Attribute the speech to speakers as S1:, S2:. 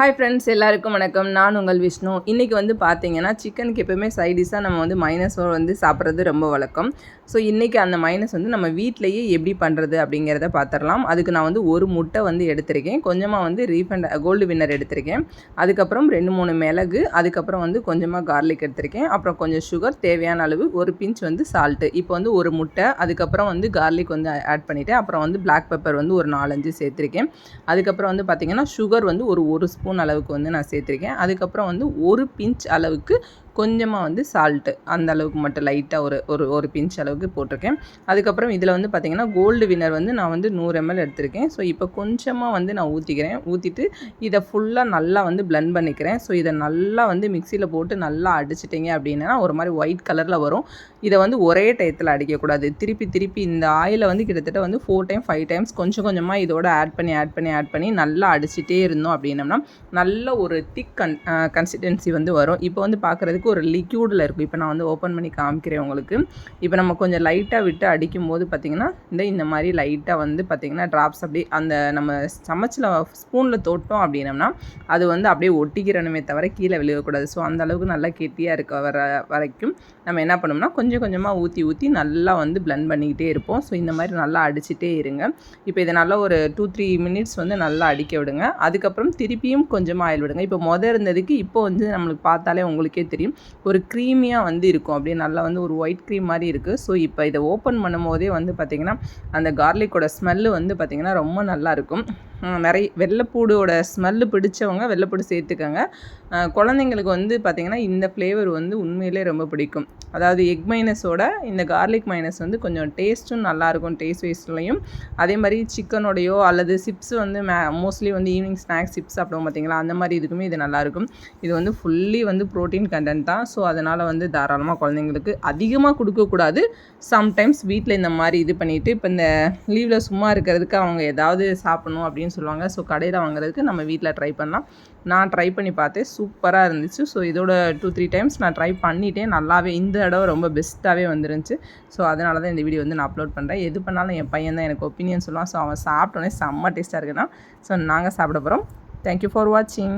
S1: Hi friends எல்லாருக்கும் வணக்கம். நான் உங்கள் விஷ்ணு. இன்றைக்கி வந்து பார்த்தீங்கன்னா சிக்கனுக்கு எப்போவுமே சைடிஷாக நம்ம வந்து மைனஸ் வந்து சாப்பிட்றது ரொம்ப வழக்கம். ஸோ இன்றைக்கி அந்த மைனஸ் வந்து நம்ம வீட்டிலையே எப்படி பண்ணுறது அப்படிங்கிறத பார்த்துடலாம் அதுக்கு நான் வந்து ஒரு முட்டை வந்து எடுத்திருக்கேன். கொஞ்சமாக வந்து ரீஃபண்ட் கோல்டு வின்னர் எடுத்திருக்கேன். அதுக்கப்புறம் ரெண்டு மூணு மிளகு அதுக்கப்புறம் வந்து கொஞ்சமாக கார்லிக் எடுத்திருக்கேன். அப்புறம் கொஞ்சம் சுகர் தேவையான அளவு ஒரு பிஞ்ச் வந்து சால்ட்டு இப்போ வந்து ஒரு முட்டை அதுக்கப்புறம் வந்து கார்லிக் வந்து ஆட் பண்ணிவிட்டேன் அப்புறம் வந்து பிளாக் பெப்பர் வந்து ஒரு நாலஞ்சு சேர்த்துருக்கேன். அதுக்கப்புறம் வந்து பார்த்திங்கன்னா சுகர் வந்து ஒரு ஒரு ஸ்பூன் அளவுக்கு வந்து நான் சேர்த்துருக்கேன். அதுக்கப்புறம் வந்து ஒரு பிஞ்ச் அளவுக்கு கொஞ்சமாக வந்து சால்ட்டு அந்த அளவுக்கு மட்டும் லைட்டாக ஒரு ஒரு ஒரு பிஞ்ச் அளவுக்கு போட்டிருக்கேன். அதுக்கப்புறம் இதில் வந்து பார்த்திங்கன்னா கோல்டு வினர் வந்து நான் வந்து நூறு எம்எல் எடுத்திருக்கேன். ஸோ இப்போ கொஞ்சமாக வந்து நான் ஊற்றிக்கிறேன் ஊற்றிட்டு இதை ஃபுல்லாக நல்லா வந்து பிளெண்ட் பண்ணிக்கிறேன். ஸோ இதை நல்லா வந்து மிக்சியில் போட்டு நல்லா அடிச்சிட்டிங்க அப்படின்னா ஒரு மாதிரி ஒயிட் கலரில் வரும். இதை வந்து ஒரே டயத்தில் அடிக்கக்கூடாது. திருப்பி திருப்பி இந்த ஆயிலை வந்து கிட்டத்தட்ட வந்து ஃபோர் டைம் ஃபைவ் டைம்ஸ் கொஞ்சம் கொஞ்சமாக இதோட ஆட் பண்ணி ஆட் பண்ணி ஆட் பண்ணி நல்லா அடிச்சிட்டே இருந்தோம் அப்படின்னம்னா நல்ல ஒரு திக் கன் கன்சிஸ்டன்சி வந்து வரும். இப்போ வந்து பார்க்குறதுக்கு ஒரு லிக்யூடில் இருக்கும். இப்போ நான் வந்து ஓப்பன் பண்ணி காமிக்கிறேன் உங்களுக்கு. இப்போ நம்ம கொஞ்சம் லைட்டாக விட்டு அடிக்கும் போது பார்த்திங்கன்னா இந்த இந்த மாதிரி லைட்டாக வந்து பார்த்திங்கன்னா ட்ராப்ஸ் அப்படி அந்த நம்ம சமைச்சில் ஸ்பூனில் தொட்டோம் அப்படின்னம்னா அது வந்து அப்படியே ஒட்டிக்கிறணுமே தவிர கீழே விழுகக்கூடாது. ஸோ அந்த அளவுக்கு நல்லா கெட்டியாக இருக்க வர வரைக்கும் நம்ம என்ன பண்ணோம்னா கொஞ்சம் கொஞ்சமாக ஊற்றி ஊற்றி நல்லா வந்து பிளெண்ட் பண்ணிக்கிட்டே இருப்போம். ஸோ இந்த மாதிரி நல்லா அடிச்சுட்டே இருங்க. இப்போ இதை நல்லா ஒரு டூ த்ரீ மினிட்ஸ் வந்து நல்லா அடிக்க விடுங்க. அதுக்கப்புறம் திருப்பியும் கொஞ்சமாக ஆயில் விடுங்க. இப்போ மொதல் இருந்ததுக்கு இப்போ வந்து நம்மளுக்கு பார்த்தாலே உங்களுக்கே தெரியும். ஒரு க்ரீமியாக வந்து இருக்கும். அப்படியே நல்லா வந்து ஒரு ஒயிட் க்ரீம் மாதிரி இருக்குது ஸோ இப்போ இதை ஓப்பன் பண்ணும் போதே வந்து பார்த்திங்கன்னா அந்த கார்லிக்கோட ஸ்மெல்லு வந்து பார்த்திங்கன்னா ரொம்ப நல்லாயிருக்கும் நிறைய வெள்ளைப்பூடோட ஸ்மெல்லு பிடிச்சவங்க வெள்ளைப்பூடு சேர்த்துக்கோங்க. குழந்தைங்களுக்கு வந்து பார்த்திங்கன்னா இந்த ஃப்ளேவர் வந்து உண்மையிலே ரொம்ப பிடிக்கும். அதாவது எக் மைனஸோட இந்த கார்லிக் மைனஸ் வந்து கொஞ்சம் டேஸ்ட்டும் நல்லாயிருக்கும் டேஸ்ட் வைஸ்லையும் அதே மாதிரி சிக்கனோடையோ அல்லது சிப்ஸ் வந்து மே மோஸ்ட்லி வந்து ஈவினிங் ஸ்நாக்ஸ் சிப்ஸ் சாப்பிடுவோம் பார்த்திங்களா அந்த மாதிரி இதுக்குமே இது நல்லாயிருக்கும் இது வந்து ஃபுல்லி வந்து ப்ரோட்டீன் கண்டென்ட் தான். ஸோ அதனால் வந்து தாராளமாக குழந்தைங்களுக்கு அதிகமாக கொடுக்கக்கூடாது சம்டைம்ஸ் வீட்டில் இந்த மாதிரி இது பண்ணிவிட்டு இப்போ இந்த லீவில் சும்மா இருக்கிறதுக்கு அவங்க ஏதாவது சாப்பிட்ணும் அப்படின்னு சொல்லுவாங்க. ஸோ கடையில் வாங்குறதுக்கு நம்ம வீட்டில் ட்ரை பண்ணலாம். நான் ட்ரை பண்ணி பார்த்தேன். சூப்பராக இருந்துச்சு. ஸோ இதோட டூ த்ரீ டைம்ஸ் நான் ட்ரை பண்ணிட்டேன். நல்லாவே இந்த தடவை ரொம்ப பெஸ்ட்டாகவே வந்துருந்துச்சு. ஸோ அதனால தான் இந்த வீடியோ வந்து நான் அப்லோட் பண்ணுறேன் எது பண்ணாலும் என் பையன் தான் எனக்கு ஒப்பீனியன் சொல்லுவான். ஸோ அவன் சாப்பிட்டோன்னே செம்ம டேஸ்ட்டாக இருக்குன்னா ஸோ நாங்கள் சாப்பிட போகிறோம் தேங்க்யூ ஃபார் வாட்சிங்